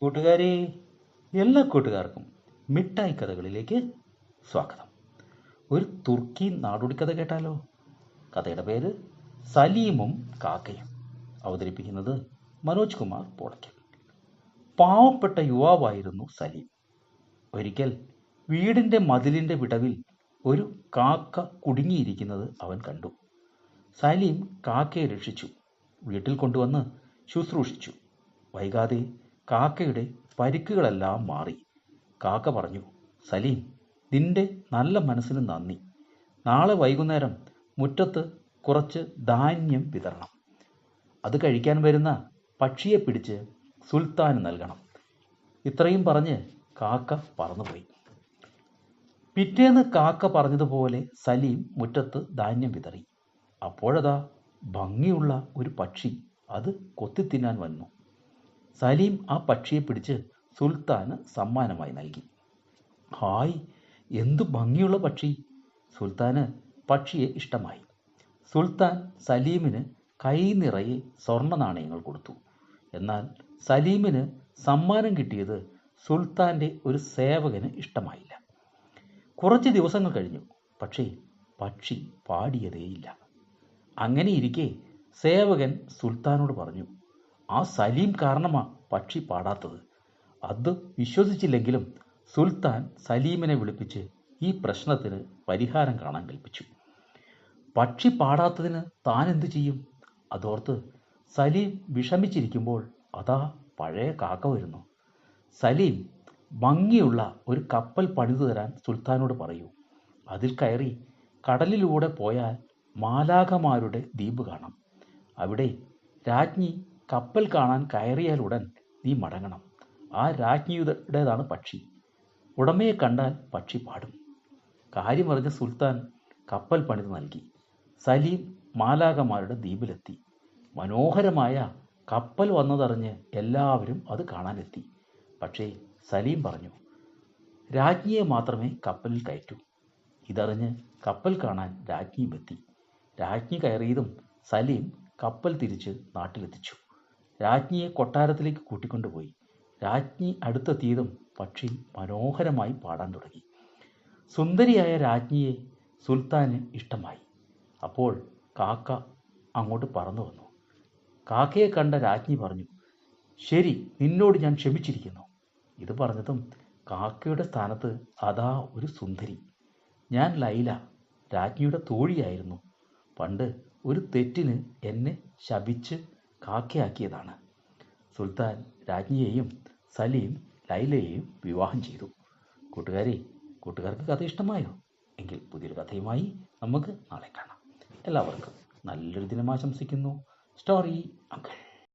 കൂട്ടുകാരെ എല്ലാ കൂട്ടുകാർക്കും മിഠായി കഥകളിലേക്ക് സ്വാഗതം. ഒരു തുർക്കി നാടോടി കഥ കേട്ടാലോ? കഥയുടെ പേര് സലീമും കാക്കയും. അവതരിപ്പിക്കുന്നത് മനോജ് കുമാർ പോളയ്ക്കൽ. പാവപ്പെട്ട യുവാവായിരുന്നു സലീം. ഒരിക്കൽ വീടിന്റെ മതിലിന്റെ വിടവിൽ ഒരു കാക്ക കുടുങ്ങിയിരിക്കുന്നത് അവൻ കണ്ടു. സലീം കാക്കയെ രക്ഷിച്ചു. വീട്ടിൽ കൊണ്ടുവന്ന് ശുശ്രൂഷിച്ചു. വൈകാതെ കാക്കയുടെ പരിക്കുകളെല്ലാം മാറി. കാക്ക പറഞ്ഞു സലീം നിന്റെ നല്ല മനസ്സിന് നന്ദി. നാളെ വൈകുന്നേരം മുറ്റത്ത് കുറച്ച് ധാന്യം വിതരണം അത് കഴിക്കാൻ വരുന്ന പക്ഷിയെ പിടിച്ച് സുൽത്താന് നൽകണം. ഇത്രയും പറഞ്ഞ് കാക്ക പറന്നുപോയി. പിറ്റേന്ന് കാക്ക പറഞ്ഞതുപോലെ സലീം മുറ്റത്ത് ധാന്യം വിതറി. അപ്പോഴതാ ഭംഗിയുള്ള ഒരു പക്ഷി അത് കൊത്തിത്തിന്നാൻ വന്നു. സലീം ആ പക്ഷിയെ പിടിച്ച് സുൽത്താന് സമ്മാനമായി നൽകി. ഹായ് എന്തു ഭംഗിയുള്ള പക്ഷി. സുൽത്താന് പക്ഷിയെ ഇഷ്ടമായി. സുൽത്താൻ സലീമിന് കൈ നിറയെ സ്വർണ നാണയങ്ങൾ കൊടുത്തു. എന്നാൽ സലീമിന് സമ്മാനം കിട്ടിയത് സുൽത്താന്റെ ഒരു സേവകന് ഇഷ്ടമായില്ല. കുറച്ച് ദിവസങ്ങൾ കഴിഞ്ഞു പക്ഷേ പക്ഷി പാടിയതേയില്ല. അങ്ങനെയിരിക്കെ സേവകൻ സുൽത്താനോട് പറഞ്ഞു ആ സലീം കാരണമാ പക്ഷി പാടാത്തത്. അത് വിശ്വസിച്ചില്ലെങ്കിലും സുൽത്താൻ സലീമിനെ വിളിപ്പിച്ച് ഈ പ്രശ്നത്തിന് പരിഹാരം കാണാൻ കൽപ്പിച്ചു. പക്ഷി പാടാത്തതിന് താൻ എന്തു ചെയ്യും? അതോർത്ത് സലീം വിഷമിച്ചിരിക്കുമ്പോൾ അതാ പഴയ കാക്ക വരുന്നു. സലീം ഭംഗിയുള്ള ഒരു കപ്പൽ പണിതു തരാൻ സുൽത്താനോട് പറയൂ. അതിൽ കയറി കടലിലൂടെ പോയാൽ മാലാഖമാരുടെ ദ്വീപ് കാണാം. അവിടെ രാജ്ഞി കപ്പൽ കാണാൻ കയറിയാലുടൻ നീ മടങ്ങണം. ആ രാജ്ഞിയുടേതാണ് പക്ഷി. ഉടമയെ കണ്ടാൽ പക്ഷി പാടും. കാര്യമറിഞ്ഞ സുൽത്താൻ കപ്പൽ പണിത് നൽകി. സലീം മാലാകമാരുടെ ദ്വീപിലെത്തി. മനോഹരമായ കപ്പൽ വന്നതറിഞ്ഞ് എല്ലാവരും അത് കാണാനെത്തി. പക്ഷേ സലീം പറഞ്ഞു രാജ്ഞിയെ മാത്രമേ കപ്പലിൽ കയറ്റൂ. ഇതറിഞ്ഞ് കപ്പൽ കാണാൻ രാജ്ഞിയും എത്തി. രാജ്ഞി കയറിയതും സലീം കപ്പൽ തിരിച്ച് നാട്ടിലെത്തിച്ചു. രാജ്ഞിയെ കൊട്ടാരത്തിലേക്ക് കൂട്ടിക്കൊണ്ടുപോയി. രാജ്ഞി അടുത്തെത്തിയതും പക്ഷി മനോഹരമായി പാടാൻ തുടങ്ങി. സുന്ദരിയായ രാജ്ഞിയെ സുൽത്താന് ഇഷ്ടമായി. അപ്പോൾ കാക്ക അങ്ങോട്ട് പറന്നു വന്നു. കാക്കയെ കണ്ട രാജ്ഞി പറഞ്ഞു ശരി നിന്നോട് ഞാൻ ക്ഷമിച്ചിരിക്കുന്നു. ഇത് പറഞ്ഞതും കാക്കയുടെ സ്ഥാനത്ത് അതാ ഒരു സുന്ദരി. ഞാൻ ലൈല രാജ്ഞിയുടെ തോഴിയായിരുന്നു. പണ്ട് ഒരു തെറ്റിന് എന്നെ ശപിച്ച് കാക്കയാക്കിയതാണ്. സുൽത്താൻ രാജ്ഞിയെയും സലീം ലൈലയെയും വിവാഹം ചെയ്തു. കൂട്ടുകാരെ കൂട്ടുകാർക്ക് കഥ ഇഷ്ടമായോ? എങ്കിൽ പുതിയൊരു കഥയുമായി നമുക്ക് നാളെ കാണാം. എല്ലാവർക്കും നല്ലൊരു ദിനം ആശംസിക്കുന്നു. Story uncle